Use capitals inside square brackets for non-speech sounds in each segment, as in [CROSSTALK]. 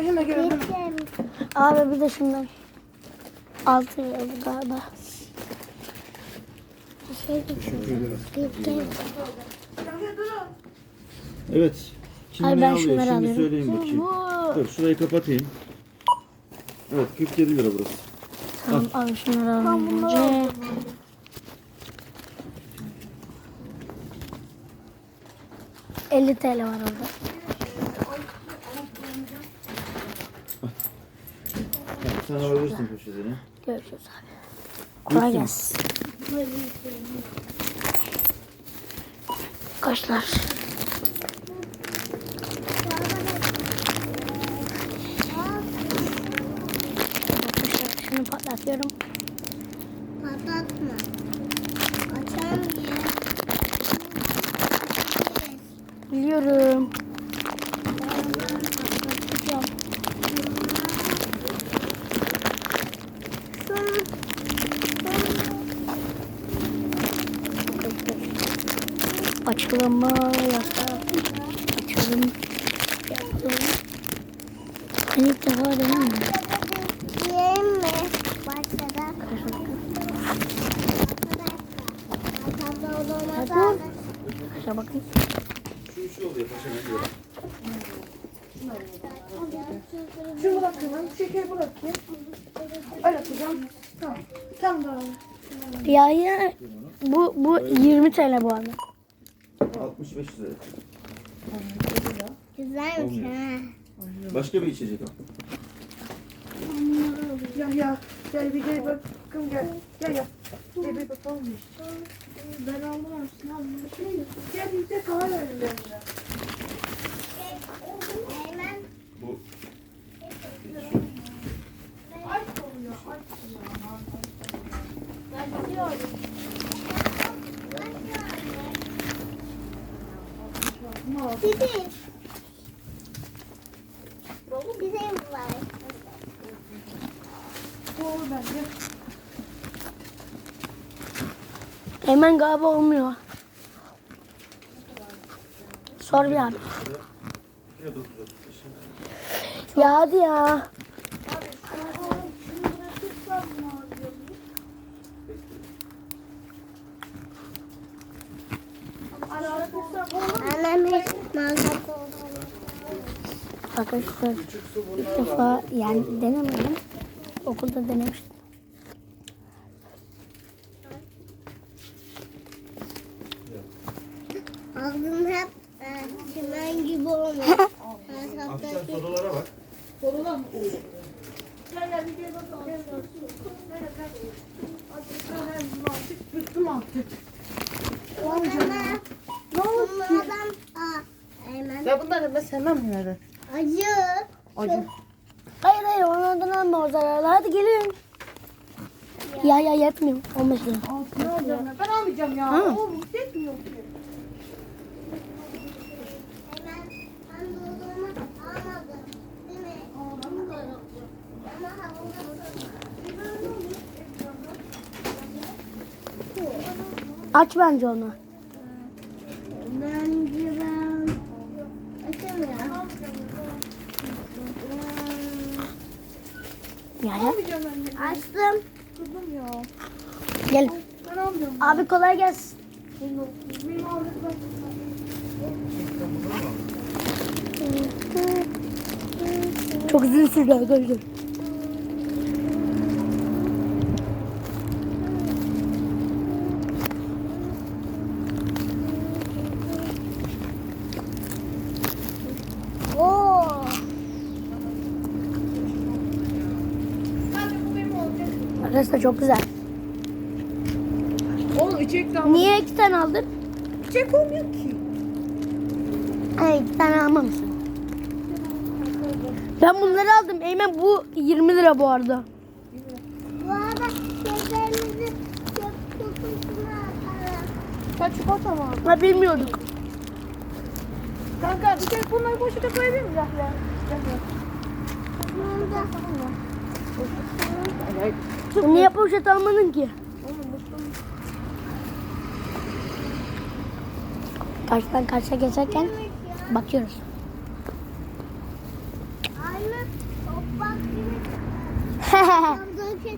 Şuna göre. Abi bir de şundan. Altı lira bu galiba. Şey Evet. Kim Ay, ne ben alıyor? şunları Şimdi alıyorum. söyleyeyim bakayım. Dur şurayı kapatayım. Evet 47 lira burası. Tamam abi şunları alalım önce. ...50 TL var orada. Sen alabilirsin poşetini. Görüşürüz abi. Kolay gelsin. Arkadaşlar şunu patlatıyorum. Mı? Yoksa açalım. Yapalım. Ben ilk defa deneyim mi? Yiyelim mi? Başladı. Abi. Şuna bakın. Şu şu oluyor paşam. Şunu bırakıyorum. Şeker bırakayım. Öyle yapacağım. Tamam. Tamam ya bu bu 20 TL bu arada. 65 lira. Güzelmiş ha. Başka bir içecek al. Ya ya. Gel bir gel bakın gel. Gel gel. Gel bir bakalım. Ben aldım aslında. Gel bir de kahve verin benimle. Eymen. Bu Bibi. Bize var. Doğru bence. Hemen galiba olmuyor. Sor bir abi. Ya hadi ya. Annem hiç Arkadaşlar ilk defa yani denemedim. Okulda denemiştim. Ağzım hep e, çimen gibi olmuş. [LAUGHS] akşam sodalara bak. Sorulan mı? Gel. Artık ben artık bıktım artık. Bunlardan, Eymen. Ya bunları ben sevmem yani. Acı. Acı. Hayır hayır onlardan alma o zararlı. Hadi gelin. Ya ya yetmiyor. 15 lira. Ne alacağım ya? Ben almayacağım ya. O yetmiyor ki. Eymen, ben dondurma almadım. Değil mi? Ama Aç bence onu. Bence ben açamıyorum. Ya ya. Almayacağım ben de. Açtım. Kızım ya. Gel. Ben almıyorum. Abi kolay gelsin. Benim aldıklarım. Çok uzun sürdü arkadaşlar. Oo. Sadece bu benim olacak. Arkadaşlar çok güzel. Oğlum içecek almadım. Niye iki tane aldın? İçecek olmuyor ki. Hayır iki tane almamışsın. Ben bunları aldım. Eymen bu 20 lira bu arada. Bu arada şeylerimizi çöp kutusuna atalım. Sen çikolata mı aldın? Ha bilmiyorduk. Kanka bir tek bunları poşete koyabilir miyiz Zahra? Bunda Niye poşet almadın ki? Karşıdan karşıya geçerken bakıyoruz.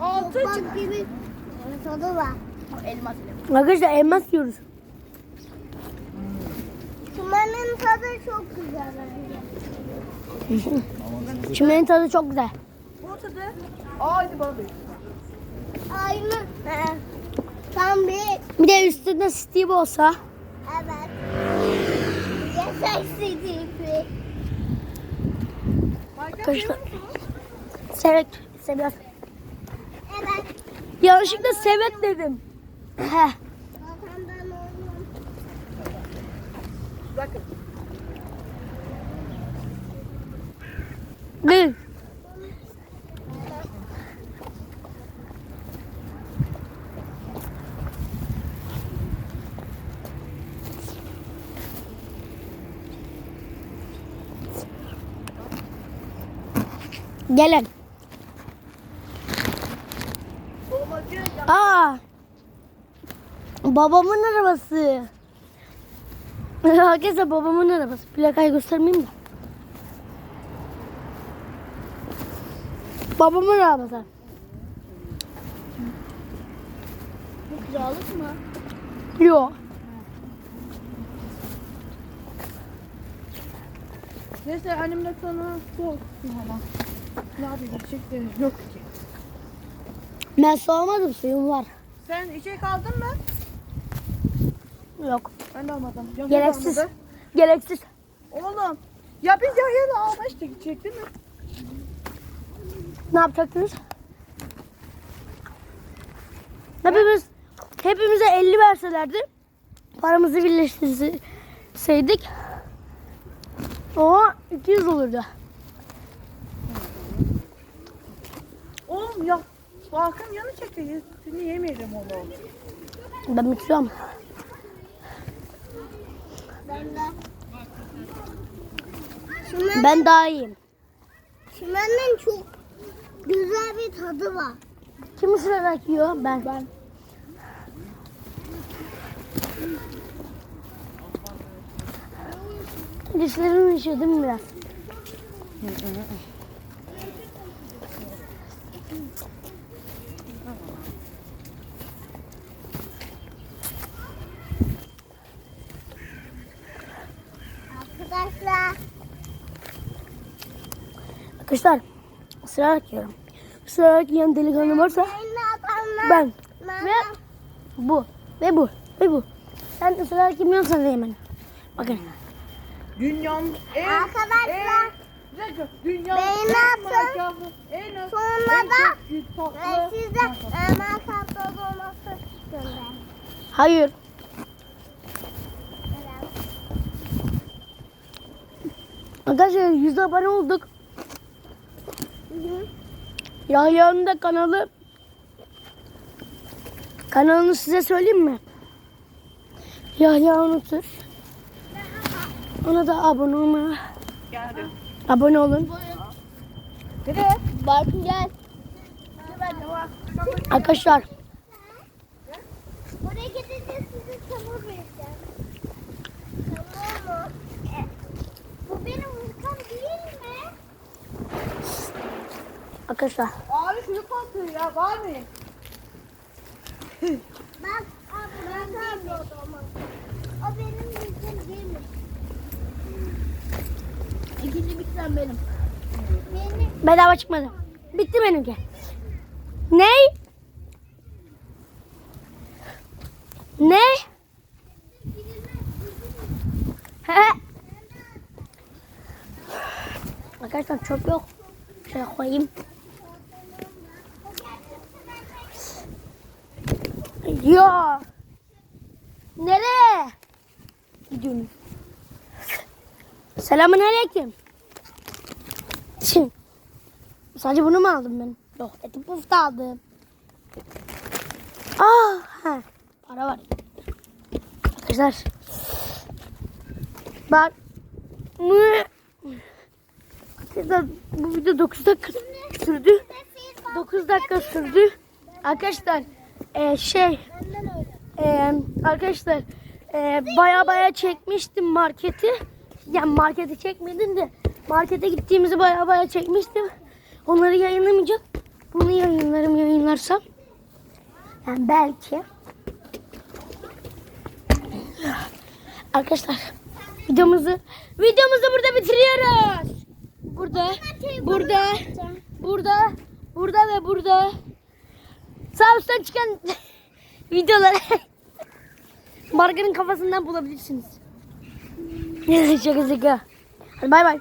Altı gibi tadı var. Elmas. Arkadaşlar elmas yiyoruz. Çimenin tadı çok güzel. Çimenin tadı çok güzel. Bu tadı. Aa hadi bana Aynı. He. Tam bir. Bir de üstünde Steve olsa. Evet. Yasak tipi. Arkadaşlar. Sevet. Seviyor. Evet. Yanlışlıkla sevet dedim. Heh. Zaten ben oynuyorum. Bakın. Değil. Gelin. Aa. Babamın arabası. [LAUGHS] Arkadaşlar babamın arabası. Plakayı göstermeyeyim mi? Babamın arabası. Bu kiralık mı? Yok. Neyse annemle sana soğuk yapayım içecekleri yok ki. Ben soğumadım suyum var. Sen içecek aldın mı? Yok. Ben de almadım. Yok, Gereksiz. almadı. Gereksiz. Oğlum. Ya biz Yahya'yla almıştık gidecek değil mi? Ne yapacaktınız? Hepimiz hepimize 50 verselerdi paramızı birleştirseydik o 200 olurdu. Oğlum ya. Balkın yanı çekiyor. Seni yemeyelim oğlum. Ben bitiriyorum. Ben de. Çimen, Ben daha iyiyim. çimenin çok güzel bir tadı var. Kim ısırarak yiyor? Ben. Ben. Dişlerim üşüdü mü biraz? Arkadaşlar ısırarak yiyorum. Isırarak yiyen delikanlı varsa ben. Ve bu. Ve bu. Ve bu. Sen ısırarak yemiyorsan da yemen. Bakın. Dünyanın en... Arkadaşlar. Dakika. Dünyanın en en en da Ve size hemen tatlı olması gönder. Hayır. Arkadaşlar 100 abone olduk. Yahya'nın da kanalı. Kanalını size söyleyeyim mi? Yahya unutur. Ona da abone olma. Geldim. Abone olun. Nereye? Barkın gel. Arkadaşlar Oraya gidince size çamur vereceğim. Tamam mı? E, bu benim hırkam değil mi? Arkadaşlar Abi şunu kontrol ya var mı? Bak abi ben değil O benim hırkam değil mi? İkinci bitiren benim. Benim. bedava çıkmadı. Bitti benimki. Ne? Ne? Arkadaşlar çok yok. Şöyle koyayım. Yo. Nereye? Gidiyorum. Selamun aleyküm. Şimdi. Sadece bunu mu aldım ben? Yok eti puf da aldım. Aa, ha, para var. Arkadaşlar. Bak. Arkadaşlar bu video 9 dakika sürdü. 9 dakika sürdü. Arkadaşlar e, şey e, arkadaşlar e, baya baya çekmiştim marketi. Yani marketi çekmedim de markete gittiğimizi baya baya çekmiştim. Onları yayınlamayacağım. Bunu yayınlarım yayınlarsam. Yani belki. Arkadaşlar videomuzu videomuzu burada bitiriyoruz. Burada, burada, burada, burada ve burada sağ çıkan [LAUGHS] videoları [LAUGHS] Margar'ın kafasından bulabilirsiniz. [LAUGHS] Şaka şaka. Hadi bay bay.